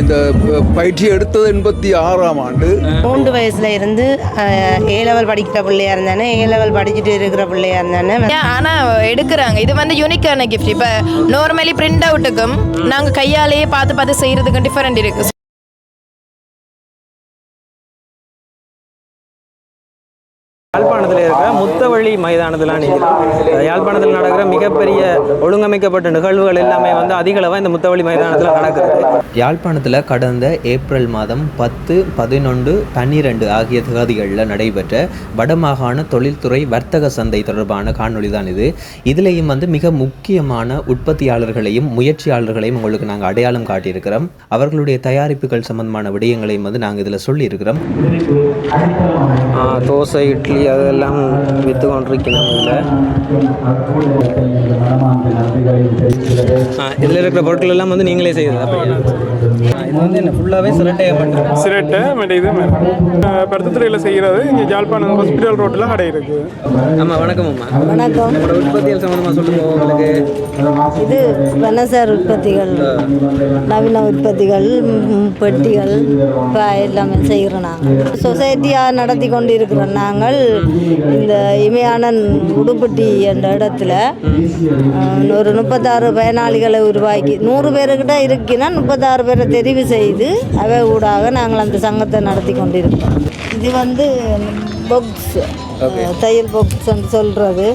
இந்த பயிற்சி எடுத்தது எண்பத்தி ஆறாம் ஆண்டு. மூன்று வயசுல இருந்து ஏ லெவல் படிக்கிற பிள்ளையா இருந்தானே ஏ லெவல் படிச்சுட்டு இருக்கிற பிள்ளையா இருந்தானே. ஆனால் எடுக்கிறாங்க. இது வந்து யூனிக்கான கிஃப்ட் இப்போ நார்மலி பிரிண்ட் அவுட்டுக்கும் நாங்கள் கையாலேயே பார்த்து பார்த்து செய்கிறதுக்கும் டிஃப்ரெண்ட் இருக்குது யாழ்ப்பாணத்தில் முத்தவழி மைதானத்தில் நிற்கிறோம் யாழ்ப்பாணத்தில் நடக்கிற மிகப்பெரிய ஒழுங்கமைக்கப்பட்ட நிகழ்வுகள் எல்லாமே வந்து அதிக அளவாக இந்த முத்தவழி மைதானத்தில் நடக்கிறது. யாழ்ப்பாணத்தில் கடந்த ஏப்ரல் மாதம் பத்து பதினொன்று பன்னிரெண்டு ஆகிய தேதிகளில் நடைபெற்ற வடமாகாண தொழில்துறை வர்த்தக சந்தை தொடர்பான காணொளி தான் இது. இதுலேயும் வந்து மிக முக்கியமான உற்பத்தியாளர்களையும் முயற்சியாளர்களையும் உங்களுக்கு நாங்கள் அடையாளம் காட்டியிருக்கிறோம். அவர்களுடைய தயாரிப்புகள் சம்பந்தமான விடயங்களையும் வந்து நாங்கள் இதில் சொல்லியிருக்கிறோம். தோசை இட்லி அதெல்லாம் விற்று கொண்டிருக்கணும் இதில் இதில் இருக்கிற பொருட்கள் எல்லாம் வந்து நீங்களே செய்யுது அப்படியா இது வந்து என்ன ஃபுல்லாகவே சிரட்டையப்பட்டது. சிரட்டை மற்ற இது பருத்தத்துறையில் செய்கிறது இங்கே ஜாழ்ப்பாணம் ஹாஸ்பிட்டல் ரோட்டில் கடை இருக்குது ஆமாம் வணக்கம் அம்மா. வணக்கம். உங்களோட உற்பத்தியல் சம்மந்தமாக சொல்லுங்க உங்களுக்கு. இது வனசார் உற்பத்திகள் நவீன உற்பத்திகள் பெட்டிகள் இப்போ எல்லாமே செய்கிறோம் நாங்கள் சொசைட்டியாக நடத்தி கொண்டு இருக்கிறோம் நாங்கள் இந்த இமையான உடுப்பட்டி என்ற இடத்துல ஒரு முப்பத்தாறு பயனாளிகளை உருவாக்கி நூறு பேருக்கிட்ட இருக்குன்னா முப்பத்தாறு பேரை தெரிவு செய்து அவை ஊடாக நாங்கள் அந்த சங்கத்தை நடத்தி கொண்டிருக்கிறோம் இது வந்து பொக்ஸ் தையல் பொக்ஸ் சொல்கிறது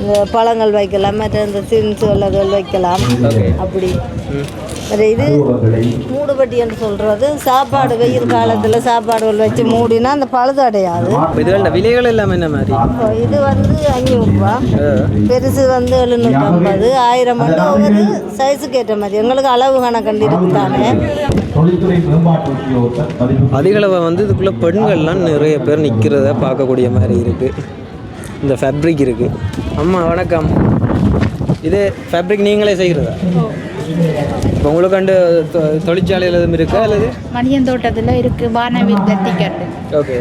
இந்த பழங்கள் வைக்கலாம் மற்ற இந்த தின்ஸ் வைக்கலாம். அப்படி. இது மூடுபட்டி என்று சொல்கிறது சாப்பாடு வெயில் காலத்தில் சாப்பாடுகள் வச்சு மூடினா அந்த பழுது அடையாது. இப்போ இதுகளோட விலைகள் எல்லாம் என்ன மாதிரி? இது வந்து அஞ்சூறுரூவா பெருசு வந்து எழுநூற்றம்பது ஆயிரம் வந்து ஒவ்வொரு சைஸுக்கு ஏற்ற மாதிரி. எங்களுக்கு அளவு கணக்கண்டு இருக்கு தானே அதிக அளவு வந்து இதுக்குள்ளே பெண்கள்லாம் நிறைய பேர் நிற்கிறத பார்க்கக்கூடிய மாதிரி இருக்குது இந்த ஃபேப்ரிக் இருக்குது அம்மா வணக்கம். இது ஃபேப்ரிக் நீங்களே செய்கிறதா இப்போ உங்களுக்கு கண்டு தொ- தொழிற்சாலையில் எதுவும் இருக்கா அல்லது? மணியன் தோட்டத்தில் இருக்குது வானவில் தத்திக்கட்டு ஓகே.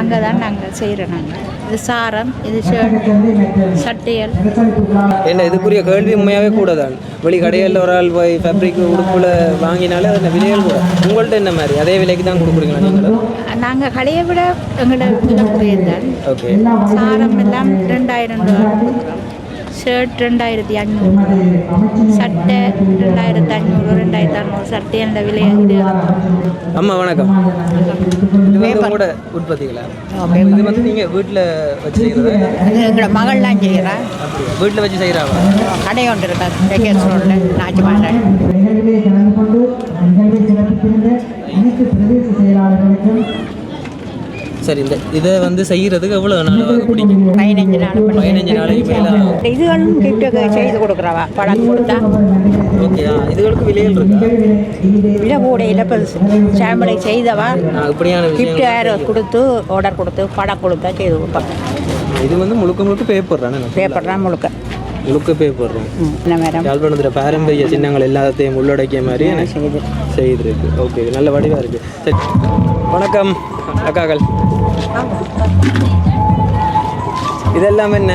அங்கே தான் நாங்கள் செய்கிறோம் நாங்கள் இது சாரம் இது ஷர்ட் சட்டைகள் என்ன இதுக்குரிய கேள்வி உண்மையாகவே கூட தான் வெளி கடைகளில் ஒரு ஆள் போய் ஃபேப்ரிக் உடுப்பில் வாங்கினாலே அது விலைகள் கூட. உங்கள்கிட்ட என்ன மாதிரி? அதே விலைக்கு தான் கொடுக்குறீங்களா நீங்களும்? நாங்கள் கடையை விட எங்களோட விலை குறையதான் ஓகே. சாரம் எல்லாம் ரெண்டாயிரம் ரூபா கொடுக்குறோம். ஷர்ட் ரெண்டாயிரத்தி அஞ்சூறு சட்டை ரெண்டாயிரத்தி அஞ்சூறு ரெண்டாயிரத்தி அறநூறு சட்டை என்ற விலை இது அம்மா வணக்கம் உங்களோட உற்பத்திகளா இது வந்து நீங்கள் வீட்டில் வச்சு செய்கிறதா எங்களோட மகள்லாம் செய்கிறேன் அப்படியா வீட்டில் வச்சு செய்கிறாங்க கடை ஒன்று இருக்கா பேக்கேஜ் ரோடில் நாச்சு மாட்டேன் சரி இந்த இதை வந்து செய்கிறதுக்கு எவ்வளோ நாள் பிடிக்கும் பதினஞ்சு நாள் பதினஞ்சு நாளைக்கு மேலே இதுகளும் கிஃப்ட்டுக்கு செய்து கொடுக்குறவா? படம் கொடுத்தா? ஓகே ஆ இதுகளுக்கு விலைகள் இருக்கா? விலை கூட இல்லை பெருசு சாம்பலை செய்தவா? இப்படியான கிஃப்ட் வேறு கொடுத்து ஆர்டர் கொடுத்து படம் கொடுத்தா செய்து கொடுப்பாங்க இது வந்து முழுக்க முழுக்க பேப்பர் தானே? பேப்பர் தான் முழுக்க. மேடம்? யாழ்ப்பாணத்தில் பாரம்பரிய சின்னங்கள் எல்லாத்தையும் உள்ளடக்கிய மாதிரி எனக்கு செய்திருக்கு. ஓகே நல்ல வடிவாக இருக்குது சரி. வணக்கம் அக்காக்கள். இதெல்லாம் என்ன?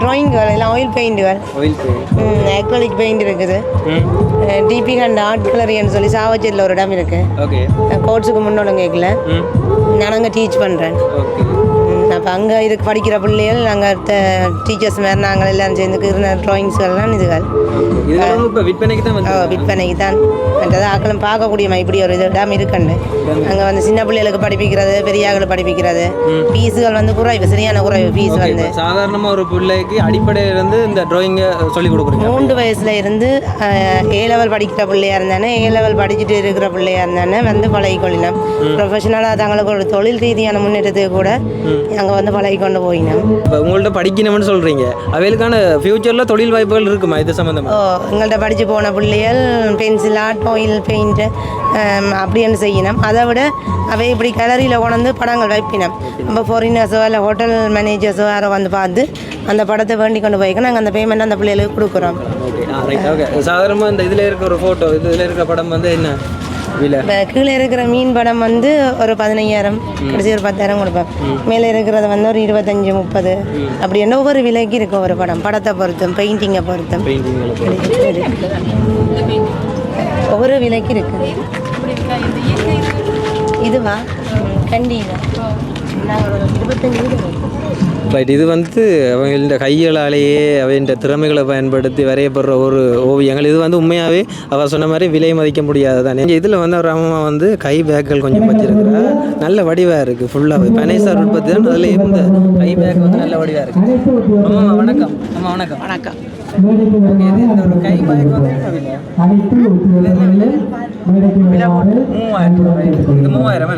ட்ராயிங்குகள் எல்லாம் ஆயில் பெயிண்டுகள் ஆயில் பெயிண்ட் அக்ரலிக் பெயிண்ட் இருக்குது. டிபி கண்ட ஆர்ட் கலரின்னு சொல்லி சாவச்சேரியில் ஒரு இடம் இருக்குது ஓகே கோர்ட்ஸுக்கு முன்னோட கேட்கல நான் அங்கே டீச் பண்ணுறேன் ஓகே அப்போ அங்கே இதுக்கு படிக்கிற பிள்ளைகள் நாங்கள் டீச்சர்ஸ் மாதிரி நாங்கள் எல்லாம் சேர்ந்து இருந்த ட்ராயிங்ஸ்கள்லாம் இதுகள். இதெல்லாம் இப்போ விற்பனைக்கு தான் விற்பனைக்கு தான். மற்றது ஆக்களும் பார்க்கக்கூடியமா இப்படி ஒரு இது இடம் இருக்குன்னு அங்கே வந்து சின்ன பிள்ளைகளுக்கு படிப்பிக்கிறது பெரியாக்களை படிப்பிக்கிறது. ஃபீஸுகள் வந்து குறைவு சரியான குறைவு ஃபீஸ் வந்து. சாதாரணமாக ஒரு பிள்ளைக்கு அடிப்படையிலேருந்து இந்த ட்ராயிங்கை சொல்லி கொடுக்குறீங்க. மூன்று வயசுல இருந்து ஏ லெவல் படிக்கிற பிள்ளையா இருந்தானே ஏ லெவல் படிச்சுட்டு இருக்கிற பிள்ளையா இருந்தானே வந்து பழகிக்கொள்ளலாம் ப்ரொஃபஷனலாக தங்களுக்கு ஒரு தொழில் ரீதியான முன்னேற்றத்துக்கு கூட அங்கே வந்து பழகி கொண்டு போயினோம் இப்போ உங்கள்ட்ட படிக்கணும்னு சொல்கிறீங்க அவைகளுக்கான ஃப்யூச்சரில் தொழில் வாய்ப்புகள் இருக்குமா? இது ஓ சம்மந்தமாக எங்கள்கிட்ட படித்து போன பிள்ளைகள் பென்சில் ஆர்ட் ஆயில் பெயிண்ட்டு அப்படின்னு செய்யணும். அதை விட அவை இப்படி கேலரியில் கொண்டு படங்கள் வைப்பினோம். இப்போ ஃபாரினர்ஸோ இல்லை ஹோட்டல் மேனேஜர்ஸோ யாரோ வந்து பார்த்து அந்த படத்தை வேண்டி கொண்டு போய்க்க நாங்கள் அந்த பேமெண்ட் அந்த பிள்ளைகளுக்கு கொடுக்குறோம். சாதாரணமாக இந்த இதில் இருக்கிற ஒரு ஃபோட்டோ இதில் இருக்கிற படம் வந்து என்ன? கீழே இருக்கிற மீன் படம் வந்து ஒரு பதினையாயிரம். கடைசி ஒரு பத்தாயிரம் கொடுப்பேன். மேலே இருக்கிறது வந்து ஒரு இருபத்தஞ்சி முப்பது. அப்படி என்ன ஒவ்வொரு விலைக்கு இருக்கும் ஒரு படம். படத்தை பொறுத்தும் பெயிண்டிங்கை பொறுத்தும். ஒவ்வொரு விலைக்கு இருக்குது இதுவா? நாங்கள் ஒரு இருபத்தஞ்சு வீடு. ரைட் இது வந்து அவங்கள கைகளாலேயே அவன்ற திறமைகளை பயன்படுத்தி வரையப்படுற ஒரு ஓவியங்கள். இது வந்து உண்மையாகவே அவர் சொன்ன மாதிரி விலை மதிக்க முடியாது தானே இதில் வந்து அவர் அம்மா வந்து கை பேக்குகள் கொஞ்சம் வச்சிருக்கிறா நல்ல வடிவாக இருக்குது ஃபுல்லாகவே பனைசார் உற்பத்தி தான் அதில் இந்த கை பேக் வந்து நல்ல வடிவாக இருக்குது அம்மா வணக்கம். அம்மா வணக்கம். வணக்கம்? மூவாயிரம்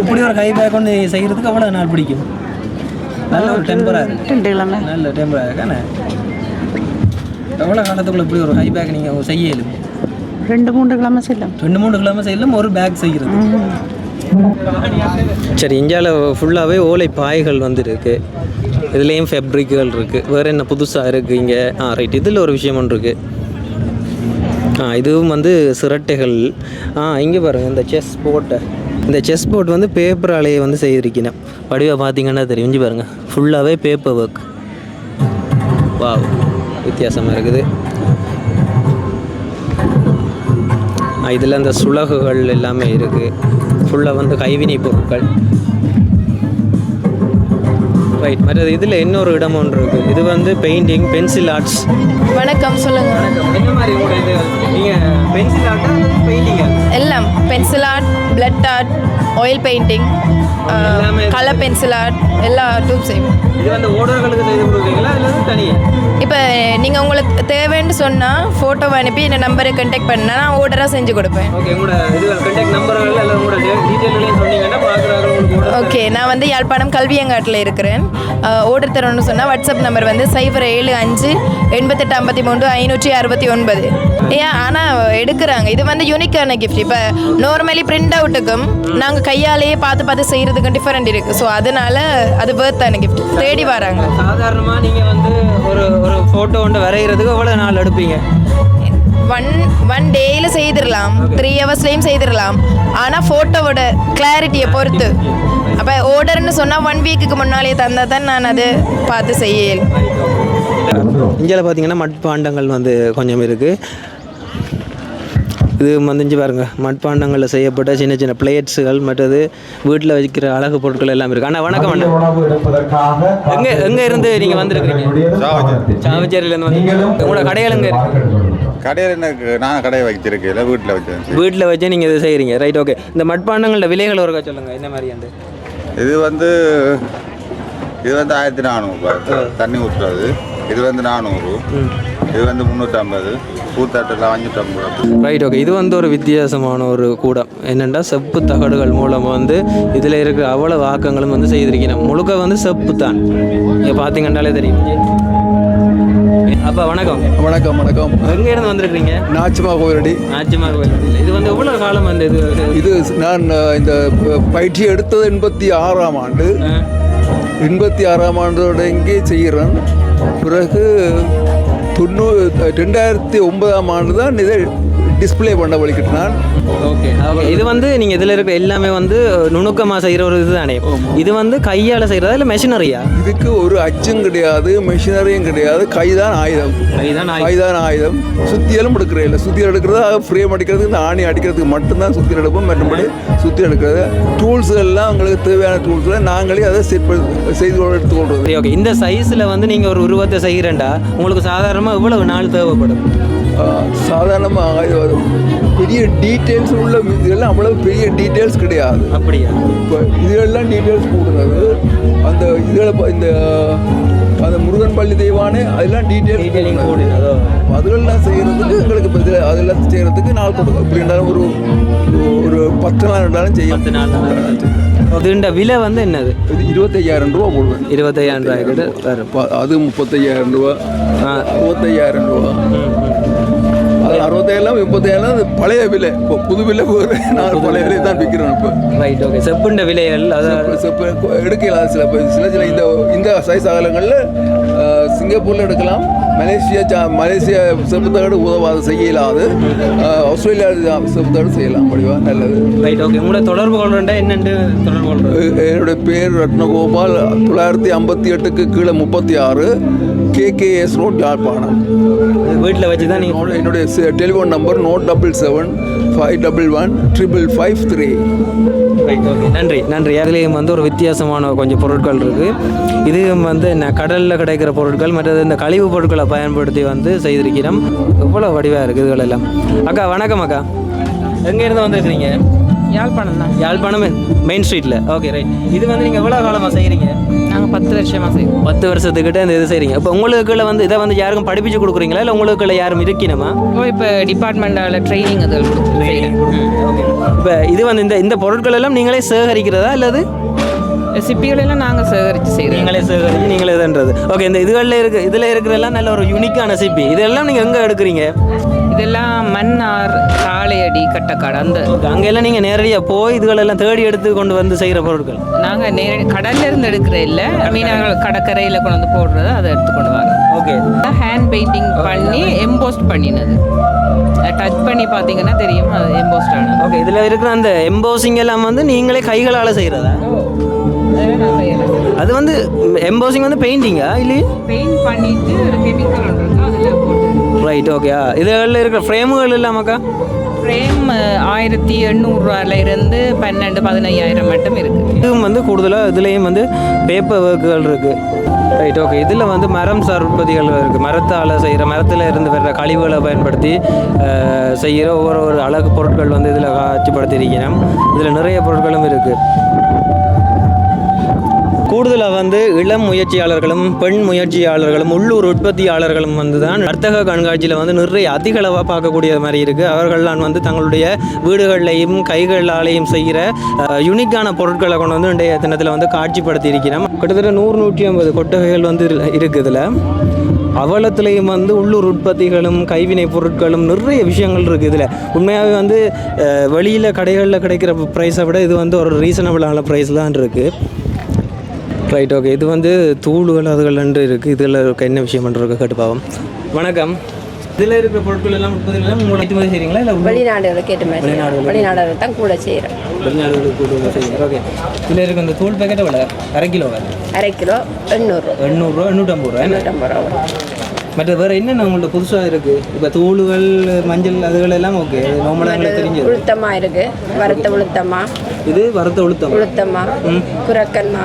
இப்படி ஒரு கை பேக் ஒன்று செய்கிறதுக்கு எவ்வளோ நாள் பிடிக்கும்? நல்ல ஒரு டெம்பராக இருக்கு. ரெண்டு கிழமை நல்ல டெம்பராக இருக்கானே எவ்வளோ காலத்துக்குள்ள இப்படி ஒரு ஹை பேக் நீங்கள் செய்ய இயலும்? ரெண்டு மூன்று கிழமை செல்லும் ரெண்டு மூணு கிலோமீட்டர் செய்யலாம் ஒரு பேக் செய்கிறது சரி இந்தியாவில் ஃபுல்லாகவே ஓலை பாய்கள் வந்து இருக்கு இதுலேயும் ஃபேப்ரிக்குகள் இருக்குது வேறு என்ன புதுசாக இருக்குது இங்கே? ஆ ரைட் இதில் ஒரு விஷயம் ஒன்று இருக்குது ஆ இதுவும் வந்து சிரட்டைகள். ஆ இங்கே பாருங்கள் இந்த செஸ் போட்டை இந்த செஸ் போர்ட் வந்து பேப்பராலேயே வந்து செய்திருக்கணும். வடிவாக பார்த்தீங்கன்னா தெரியும். பாருங்கள் ஃபுல்லாகவே பேப்பர் ஒர்க் வாவ் வித்தியாசமாக இருக்குது. இதில் அந்த சுலகுகள் எல்லாமே இருக்குது ஃபுல்லாக வந்து கைவினை பொருட்கள். ரைட் மற்றது இதில் இன்னொரு இடம் ஒன்று இருக்குது இது வந்து பெயிண்டிங் பென்சில் ஆர்ட்ஸ் வணக்கம் சொல்லுங்க. என்ன மாதிரி இது? நீங்கள் பென்சில் ஆர்ட்டா பெயிண்டிங்கா எல்லாம். Pencil art blood art oil painting எல்லாமே கலர் பென்சில் ஆர்ட் எல்லா டூப் செய்வோம் இது வந்து ஓடர்களுக்கு செய்து கொடுக்குறீங்களா? இல்லை வந்து தனியாக இப்போ நீங்கள் உங்களுக்கு தேவைன்னு சொன்னால் ஃபோட்டோவை அனுப்பி இந்த நம்பரை கான்டாக்ட் பண்ணால் நான் ஆர்டராக செஞ்சு கொடுப்பேன். ஓகே உங்களோட இது கான்டாக்ட் நம்பர்கள் எல்லாம் உங்களோட டீட்டெயில்களையும் சொன்னீங்கன்னா பார்க்குறாங்க உங்களுக்கு order ஓகே நான் வந்து யாழ்ப்பாணம் கல்வியங்காட்டில் இருக்கிறேன். ஆர்டர் தரணும்னு சொன்னால் வாட்ஸ்அப் நம்பர் வந்து சைபர் ஏழு அஞ்சு எண்பத்தெட்டு ஐம்பத்தி மூன்று ஐநூற்றி அறுபத்தி ஒன்பது. ஏன் ஆனால் எடுக்கிறாங்க. இது வந்து யூனிக்கான கிஃப்ட் இப்போ நார்மலி பிரிண்ட் அவுட்டுக்கும் நாங்கள் கையாலேயே பார்த்து பார்த்து செய்கிறதுக்கும் டிஃப்ரெண்ட் இருக்குது ஸோ அதனால அது வேர்த்தான கிஃப்ட் தேடி வராங்க. சாதாரணமாக நீங்கள் வந்து ஒரு ஒரு ஃபோட்டோ ஒன்று வரைகிறதுக்கு எவ்வளோ நாள் எடுப்பீங்க? ஒன் ஒன் டேயில் செய்திடலாம். த்ரீ ஹவர்ஸ்லேயும் செய்திடலாம். ஆனால் ஃபோட்டோவோட கிளாரிட்டியை பொறுத்து. அப்போ ஆர்டர்னு சொன்னால் ஒன் வீக்குக்கு முன்னாலே தந்தால் தான் நான் அது பார்த்து செய்ய இயலும். இந்தியாவில் பார்த்தீங்கன்னா மட்பாண்டங்கள் வந்து கொஞ்சம் இருக்குது இது வந்துஞ்சு பாருங்க. மட்பாண்டங்களில் செய்யப்பட்ட சின்ன சின்ன பிளேட்ஸுகள் மற்றது வீட்டில் வைக்கிற அழகு பொருட்கள் எல்லாம் இருக்குது அண்ணா வணக்கம் அண்ணா. எங்கே எங்கே இருந்து நீங்கள் வந்திருக்கிறீங்க? சாவச்சேரியிலேருந்து வந்து உங்களோட கடைகள் எங்கே இருக்கு? கடையில் எனக்கு நான் கடையை வச்சிருக்கேன். வீட்டில் வச்சேன் வீட்டில் வச்சு நீங்கள் இதை செய்கிறீங்க ரைட் ஓகே இந்த மட்பாண்டங்களோட விலைகள் ஒருக்கா சொல்லுங்கள் என்ன மாதிரி அந்த? இது வந்து இது வந்து ஆயிரத்தி நானூறுபா தண்ணி ஊற்றுறது இது வந்து நானூறு. இது வந்து முந்நூற்றம்பது பூத்தாட்டெல்லாம் அஞ்சூற்றம்பது ரைட் ஓகே. இது வந்து ஒரு வித்தியாசமான ஒரு கூடம். என்னென்னா செப்பு தகடுகள் மூலமாக வந்து இதில் இருக்கிற அவ்வளவு ஆக்கங்களும் வந்து செய்திருக்கணும் முழுக்க வந்து செப்பு தான். இங்கே பார்த்தீங்கன்னாலே தெரியும். அப்பா வணக்கம். வணக்கம் வணக்கம். எங்கே இருந்து வந்திருக்கீங்க நாச்சிமா கோயிலடி நாச்சிமார் கோயில் இது வந்து எவ்வளோ காலம் வந்து இது? இது நான் இந்த பயிற்சி எடுத்தது எண்பத்தி ஆறாம் ஆண்டு. எண்பத்தி ஆறாம் ஆண்டோட இங்கே செய்கிறேன். பிறகு தொண்ணூ ரெண்டாயிரத்தி ஒன்பதாம் ஆண்டு தான் இதை டிஸ்ப்ளே பண்ண வலிக்கிட்டு நான் ஓகே ஓகே இது வந்து நீங்கள் இதில் இருக்கிற எல்லாமே வந்து நுணுக்கமாக செய்கிற ஒரு இது தானே இது வந்து கையால் செய்கிறதா இல்லை மெஷினரியா இதுக்கு ஒரு அச்சும் கிடையாது மெஷினரியும் கிடையாது. கைதான் ஆயுதம். கைதான் ஆயுதம். சுத்தியலும் எடுக்கிறது இல்லை. சுத்தியல் எடுக்கிறது ஃப்ரேம் அடிக்கிறதுக்கு இந்த ஆணி அடிக்கிறதுக்கு மட்டும்தான் சுத்தியல் எடுப்போம். மற்றபடி சுத்தி எடுக்கிறது. டூல்ஸ் எல்லாம் உங்களுக்கு தேவையான டூல்ஸில் நாங்களே அதை செட் செய்து கொண்டு எடுத்துக்கொள்வது ஓகே இந்த சைஸில் வந்து நீங்கள் ஒரு உருவத்தை செய்கிறேன்டா உங்களுக்கு சாதாரணமாக இவ்வளவு நாள் தேவைப்படும்? சாதாரணமாக பெரிய டீட்டெயில்ஸ் உள்ள இதெல்லாம் அவ்வளவு பெரிய டீட்டெயில்ஸ் கிடையாது. அப்படியா? இப்போ இதெல்லாம் டீட்டெயில்ஸ் கூடுறது. அந்த இதில் இந்த அந்த முருகன் பள்ளி தெய்வானே அதெல்லாம் Detailing டீட்டெயில் கூடினதோ? அதுகள்லாம் செய்கிறதுக்கு எங்களுக்கு இப்போ இதில் அதெல்லாம் செய்கிறதுக்கு நாள் கொடுக்கும். எப்படி இருந்தாலும் ஒரு ஒரு பத்து நாள் இருந்தாலும் செய்யும் பத்து நாள் இதுண்ட விலை வந்து என்னது? இது இருபத்தையாயிரம் ரூபா போடுவேன் இருபத்தையாயிரம் ரூபாய் கிட்ட வரும். அது முப்பத்தையாயிரம் ரூபா. அறுபத்தையாயிரம் ரூபா. அது அறுபத்தாயிரம் முப்பத்தாயிரம் அது பழைய விலை. இப்போ புது விலை போகுது. நான் பழைய விலை தான் விற்கிறோம் இப்போ. ரைட் ஓகே செப்புண்ட விலைகள் அதாவது செப்பு எடுக்கலாம். சில சில சில இந்த இந்த சைஸ் அகலங்களில் சிங்கப்பூரில் எடுக்கலாம். மலேசியா சா மலேசியா செப்புத்தகடு உதவாது செய்ய இயலாது அஹ், ஆஸ்திரேலியா செப்புத்தகடு செய்யலாம். முடிவா நல்லது. ரைட் ஓகே உங்களோட தொடர்பு கொள்றேன்டா. என்னென்று தொடர்பு கொள்றது? எ- என்னுடைய பேர் ரத்னகோபால். தொள்ளாயிரத்தி ஐம்பத்தி எட்டுக்கு கீழே முப்பத்தி ஆறு. KKS road Yazhpanam. வீட்டில் வச்சு தான் நீங்கள் என்னோட- என்னுடைய telephone number note double seven five double one triple five three நன்றி நன்றி. அதுலேயும் வந்து ஒரு வித்தியாசமான கொஞ்சம் பொருட்கள் இருக்குது இதுவும் வந்து என்ன கடலில் கிடைக்கிற பொருட்கள் மற்றது இந்த கழிவு பொருட்களை பயன்படுத்தி வந்து செய்திருக்கிறோம். எவ்வளோ வடிவாக இருக்குது இதுகளெல்லாம். அக்கா வணக்கம் அக்கா. எங்கேருந்து வந்திருக்கிறீங்க? யாழ்ப்பாணம் தான். யாழ்ப்பாணம்? மெயின் ஸ்ட்ரீட்டில் ஓகே ரைட் இது வந்து நீங்கள் எவ்வளோ காலமாக செய்கிறீங்க நாங்கள் பத்து வருஷமாக செய்வோம். பத்து வருஷத்துக்கிட்ட இந்த இது செய்கிறீங்க இப்போ உங்களுக்குள்ள வந்து இதை வந்து யாருக்கும் படிப்பிச்சு கொடுக்குறீங்களா? இல்லை உங்களுக்குள்ள யாரும் இருக்கணுமா? ஓ இப்போ டிபார்ட்மெண்டால் ட்ரைனிங் அது இப்போ இது வந்து இந்த இந்த பொருட்கள் எல்லாம் நீங்களே சேகரிக்கிறதா அல்லது சிப்பிகளெல்லாம் நாங்கள் சேகரித்து செய்கிறோம் நீங்களே சேகரிச்சு நீங்களே இதுன்றது. ஓகே இந்த இதுகளில் இருக்கு இதில் இருக்கிறதெல்லாம் நல்ல ஒரு யூனிக்கான சிப்பி இதெல்லாம் நீங்கள் எங்கே எடுக்கிறீங்க? இதெல்லாம் மன்னார் தாளையடி கட்டக்காடு அந்த அங்கெல்லாம் நீங்கள் நேரடியாக போய் இதுகளெல்லாம் தேடி எடுத்து கொண்டு வந்து செய்கிற பொருட்கள்? நாங்கள் நேரடி கடல்ல இருந்து எடுக்கிற இல்லை. மீனவர்கள் கடற்கரையில் கொண்டு வந்து போடுறது அதை எடுத்துக்கொண்டு வரோம். ஓகே. ஹேண்ட் பெயிண்டிங் பண்ணி எம்போஸ்ட் பண்ணினது. டச் பண்ணி பார்த்தீங்கன்னா தெரியும் அது எம்போஸ்ட் ஆனது. ஓகே இதில் இருக்கிற அந்த எம்போசிங் எல்லாம் வந்து நீங்களே கைகளால் செய்கிறதா அது வந்து எம்போசிங் வந்து பெயிண்டிங்கா இல்லையே? பெயிண்ட் பண்ணிட்டு ஒரு கெமிக்கல் ஒன்று ரைட் ஓகே இதில் இருக்கிற ஃப்ரேமுகள் இல்லாமக்கா ஃப்ரேம் ஆயிரத்தி எண்ணூறுரூவால இருந்து பன்னெண்டு பதினையாயிரம் மட்டும் இருக்குது இதுவும் வந்து கூடுதலாக இதுலேயும் வந்து பேப்பர் ஒர்க்குகள் இருக்குது ரைட் ஓகே இதில் வந்து மரம் சார் உற்பத்திகள் இருக்குது மரத்தால் செய்கிற மரத்தில் இருந்து வர்ற கழிவுகளை பயன்படுத்தி செய்கிற ஒவ்வொரு ஒரு அழகு பொருட்கள் வந்து இதில் காட்சிப்படுத்தி இருக்கிறோம் இதில் நிறைய பொருட்களும் இருக்குது கூடுதலாக வந்து இளம் முயற்சியாளர்களும் பெண் முயற்சியாளர்களும் உள்ளூர் உற்பத்தியாளர்களும் வந்து தான் வர்த்தக கண்காட்சியில் வந்து நிறைய அதிக அளவாக பார்க்கக்கூடிய மாதிரி இருக்குது அவர்கள்லாம் வந்து தங்களுடைய வீடுகள்லையும் கைகளாலையும் செய்கிற யுனிக்கான பொருட்களை கொண்டு வந்து இன்றைய தினத்தில் வந்து காட்சிப்படுத்தி இருக்கிறோம். கிட்டத்தட்ட நூறு நூற்றி ஐம்பது கொட்டகைகள் வந்து இருக்குதுல இருக்குது இதில். அவலத்துலேயும் வந்து உள்ளூர் உற்பத்திகளும் கைவினை பொருட்களும் நிறைய விஷயங்கள் இருக்குது இதில். உண்மையாகவே வந்து வெளியில் கடைகளில் கிடைக்கிற ப்ரைஸை விட இது வந்து ஒரு ரீசனபிளான ப்ரைஸ் தான் இருக்குது ரைட் ஓகே இது வந்து தூள்கள் அதுகள் ரெண்டு இருக்குது இதில் இருக்க. என்ன விஷயம் பண்ணுறது கேட்டு பார்ப்போம். வணக்கம். இதில் இருக்கிற பொருட்கள் எல்லாம் உங்களை ஏற்றுமதி செய்கிறீங்களா இல்லை வெளிநாடுகளுக்கு ஏற்ற மாதிரி வெளிநாடுகளுக்கு. வெளிநாடுகள் தான் கூட செய்கிறேன் வெளிநாடுகளுக்கு கூட்டு செய்கிறீங்க ஓகே இதில் இருக்க இந்த தூள் பேக்கெட்டை விட அரை கிலோ அரை கிலோ எண்ணூறு எண்ணூறுரூவா எண்ணூற்றம்பது ரூபா எண்ணூற்றம்பது ரூபா. மற்ற வேறு என்னென்ன உங்கள்ட்ட புதுசாக இருக்குது இப்போ தூளுகள் மஞ்சள் அதுகள் எல்லாம் ஓகே நார்மலாக எங்களுக்கு தெரிஞ்சது உளுத்தமா இருக்கு. வறுத்த உளுத்தமா. இது வறுத்த உளுத்தம்? உளுத்தமா. குரக்கன்மா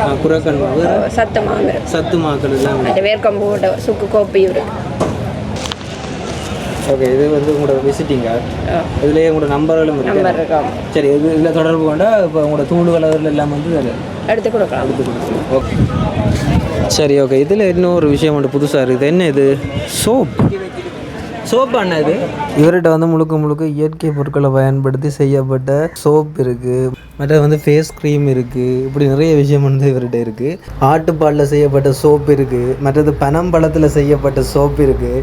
ஆ, குரக்கன் வேறு? சத்தமா இருக்கு. சத்து மாக்கள் எல்லாம் வேர்க்கம்பு சுக்கு கோப்பையும் இருக்கு. ஓகே இது வந்து உங்களோட விசிட்டிங் கார்டு இதுலேயே உங்களோட நம்பர்களும் இருக்கு. சரி இது இதில் தொடர்பு கொண்டா இப்போ உங்களோட தூண்டுகள் அதில் எல்லாம் வந்து அதில் எடுத்து கொடுக்கலாம். ஓகே சரி ஓகே இதில் இன்னொரு விஷயம் ஒன்று புதுசாக இருக்குது. என்ன இது? சோப். சோப் அண்ணா இது? இவர்கிட்ட வந்து முழுக்க முழுக்க இயற்கை பொருட்களை பயன்படுத்தி செய்யப்பட்ட சோப் இருக்குது மற்ற வந்து ஃபேஸ் க்ரீம் இருக்குது இப்படி நிறைய விஷயம் வந்து இவர்கிட்ட இருக்குது ஆட்டுப்பாலில் செய்யப்பட்ட சோப் இருக்குது மற்றது பனம்பழத்தில் செய்யப்பட்ட சோப் இருக்குது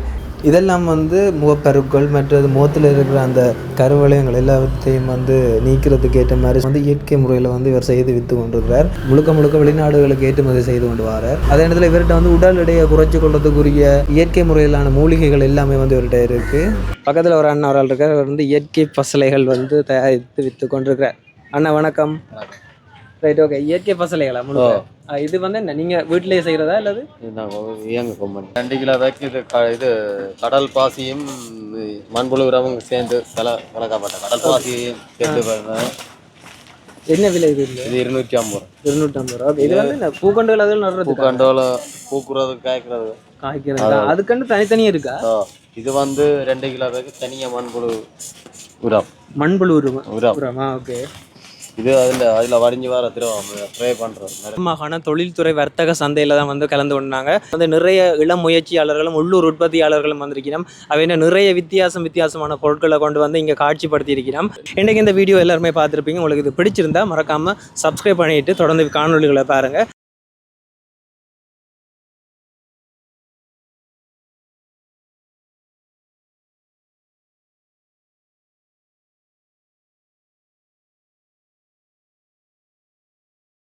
இதெல்லாம் வந்து முகப்பருக்கள் மற்றது முகத்தில் இருக்கிற அந்த கருவளையங்கள் எல்லாத்தையும் வந்து நீக்கிறதுக்கு ஏற்ற மாதிரி வந்து இயற்கை முறையில் வந்து இவர் செய்து விற்று கொண்டிருக்கிறார். முழுக்க முழுக்க வெளிநாடுகளுக்கு ஏற்றுமதி செய்து கொண்டு வரார். அதே நேரத்தில் இவர்கிட்ட வந்து உடல் எடையை குறைச்சி கொள்றதுக்குரிய இயற்கை முறையிலான மூலிகைகள் எல்லாமே வந்து இவர்கிட்ட இருக்குது பக்கத்தில் ஒரு அண்ணா ஒரு ஆள் இருக்கார். அவர் வந்து இயற்கை பசலைகள் வந்து தயாரித்து விற்று கொண்டிருக்கிறார். அண்ணா வணக்கம். ரைட் ஓகே இயற்கை பசலைகளா முழுக்க? இது வந்து என்ன நீங்கள் வீட்டிலேயே செய்கிறதா அல்லது ரெண்டு கிலோ பேக்கு இது க- இது கடல் பாசியும் மண்புழு உரமும் சேர்ந்து சில கலக்கப்பட்ட கடல் பாசியும் சேர்த்து. என்ன விலை இது இது இருநூற்றி ஐம்பது ரூபா. இருநூற்றம்பது ரூபா. இது வந்து என்ன பூக்கண்டுகள் அதில் நடுறது பூக்கண்டோல பூக்குறது காய்க்கிறது. காய்க்கிறது. அதுக்கண்டு தனித்தனியாக இருக்கா? இது வந்து ரெண்டு கிலோ பேக்கு தனியாக மண்புழு உரம். மண்புழு உரம். உரமா. ஓகே. இது அதில் அதில் வடிஞ்சு வர திரும்ப ட்ரை பண்ணுறது மாகாண தொழில்துறை வர்த்தக சந்தையில் தான் வந்து கலந்து கொண்டாங்க. வந்து நிறைய இளம் முயற்சியாளர்களும் உள்ளூர் உற்பத்தியாளர்களும் வந்திருக்கிறோம். அவை நிறைய வித்தியாசம் வித்தியாசமான பொருட்களை கொண்டு வந்து இங்கே காட்சிப்படுத்தி இருக்கிறோம். இன்றைக்கு இந்த வீடியோ எல்லாருமே பார்த்துருப்பீங்க. உங்களுக்கு இது பிடிச்சிருந்தா மறக்காமல் சப்ஸ்கிரைப் பண்ணிட்டு தொடர்ந்து காணொலிகளை பாருங்கள்